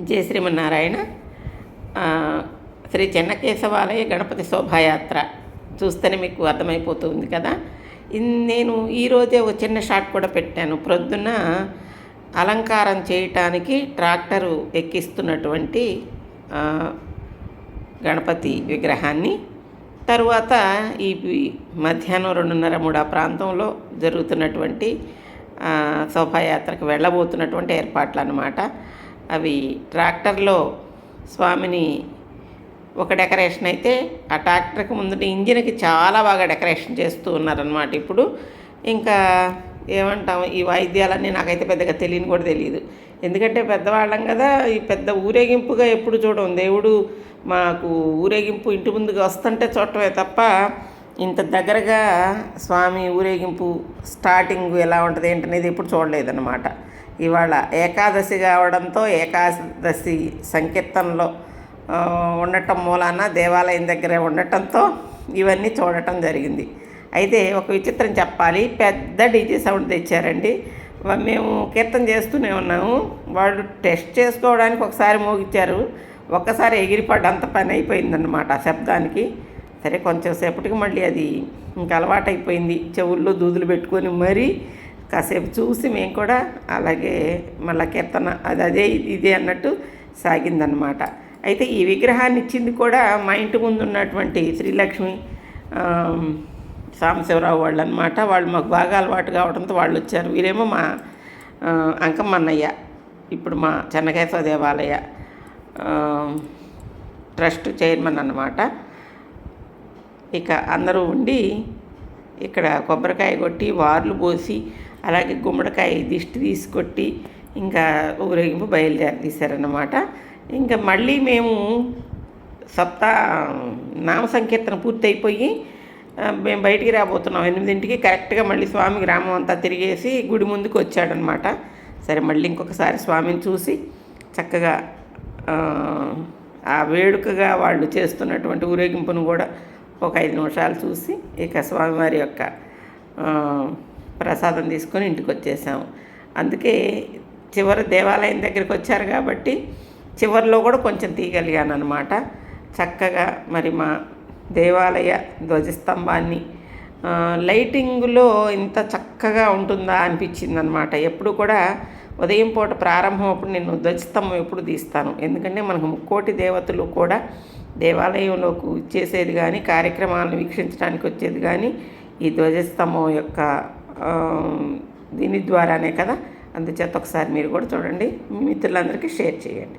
జయ శ్రీమన్నారాయణ శ్రీ చెన్నకేశవాలయ గణపతి శోభాయాత్ర. చూస్తేనే మీకు అర్థమైపోతుంది కదా. నేను ఈరోజే ఒక చిన్న షాట్ కూడా పెట్టాను. ప్రొద్దున అలంకారం చేయటానికి ట్రాక్టరు ఎక్కిస్తున్నటువంటి గణపతి విగ్రహాన్ని. తరువాత ఈ మధ్యాహ్నం రెండున్నర మూడు ఆ ప్రాంతంలో జరుగుతున్నటువంటి శోభాయాత్రకు వెళ్ళబోతున్నటువంటి ఏర్పాట్లు అన్నమాట అవి ట్రాక్టర్లో స్వామిని ఒక డెకరేషన్ అయితే ఆ ట్రాక్టర్కి ముందు ఇంజిన్కి చాలా బాగా డెకరేషన్ చేస్తూ ఉన్నారనమాట ఇప్పుడు ఇంకా ఏమంటాం ఈ వాయిద్యాలన్నీ నాకైతే పెద్దగా తెలియని కూడా తెలియదు ఎందుకంటే పెద్దవాళ్ళం కదా ఈ పెద్ద ఊరేగింపుగా ఎప్పుడు చూడడం దేవుడు మాకు ఊరేగింపు ఇంటి ముందుకు వస్తుంటే చూడటమే తప్ప ఇంత దగ్గరగా స్వామి ఊరేగింపు స్టార్టింగ్ ఎలా ఉంటుంది ఏంటనేది ఎప్పుడు చూడలేదన్నమాట. ఇవాళ ఏకాదశి కావడంతో ఏకాదశి సంకీర్తనలో ఉండటం మూలాన దేవాలయం దగ్గర ఉండటంతో ఇవన్నీ చూడటం జరిగింది. అయితే ఒక విచిత్రం చెప్పాలి పెద్ద డీజే సౌండ్ తెచ్చారండి. మేము కీర్తన చేస్తూనే ఉన్నాము. వాళ్ళు టెస్ట్ చేసుకోవడానికి ఒకసారి మోగిచ్చారు. ఒక్కసారి ఎగిరిపడ్డంత పని అయిపోయిందన్నమాట ఆ శబ్దానికి. సరే కొంచెం సేపటికి మళ్ళీ అది ఇంకా అలవాటైపోయింది. చెవుల్లో దూదులు పెట్టుకొని మరీ కాసేపు చూసి మేము కూడా అలాగే మళ్ళా కీర్తన అది అదే ఇది ఇదే అన్నట్టు సాగిందనమాట అయితే ఈ విగ్రహాన్ని ఇచ్చింది కూడా మా ఇంటి ముందు ఉన్నటువంటి శ్రీలక్ష్మి సాంబశివరావు వాళ్ళు అనమాట వాళ్ళు మాకు బాగా అలవాటు కావడంతో వాళ్ళు వచ్చారు వీరేమో మా అంకమ్మన్నయ్య ఇప్పుడు మా చెన్నకేశవ దేవాలయ ట్రస్ట్ చైర్మన్ అనమాట ఇక అందరూ ఉండి ఇక్కడ కొబ్బరికాయ కొట్టి వార్లు పోసి అలాగే గుమ్మడికాయ దిష్టి తీసుకొట్టి ఇంకా ఊరేగింపు బయలుదేరి తీశారన్నమాట ఇంకా మళ్ళీ మేము సప్తా నామ సంకీర్తన పూర్తయిపోయి మేము బయటికి రాబోతున్నాం. ఎనిమిదింటికి కరెక్ట్గా మళ్ళీ స్వామి గ్రామం అంతా తిరిగేసి గుడి ముందుకు వచ్చాడనమాట సరే మళ్ళీ ఇంకొకసారి స్వామిని చూసి చక్కగా ఆ వేడుకగా వాళ్ళు చేస్తున్నటువంటి ఊరేగింపును కూడా ఒక ఐదు నిమిషాలు చూసి ఇక స్వామివారి యొక్క ప్రసాదం తీసుకొని ఇంటికి వచ్చేసాము. అందుకే చివరి దేవాలయం దగ్గరికి వచ్చారు కాబట్టి చివరిలో కూడా కొంచెం తీయగలిగాను అనమాట చక్కగా మరి మా దేవాలయ ధ్వజస్తంభాన్ని లైటింగ్లో ఇంత చక్కగా ఉంటుందా అనిపించింది అనమాట ఎప్పుడు కూడా ఉదయం పూట ప్రారంభం అప్పుడు నేను ధ్వజస్తంభం ఎప్పుడు తీస్తాను. ఎందుకంటే మనకు ముక్కోటి దేవతలు కూడా దేవాలయంలోకి చేసేది కానీ కార్యక్రమాలను వీక్షించడానికి వచ్చేది కానీ ఈ ధ్వజస్తంభం యొక్క దీని ద్వారానే కదా? అందుచేత ఒకసారి మీరు కూడా చూడండి. మీ మిత్రులందరికీ షేర్ చేయండి.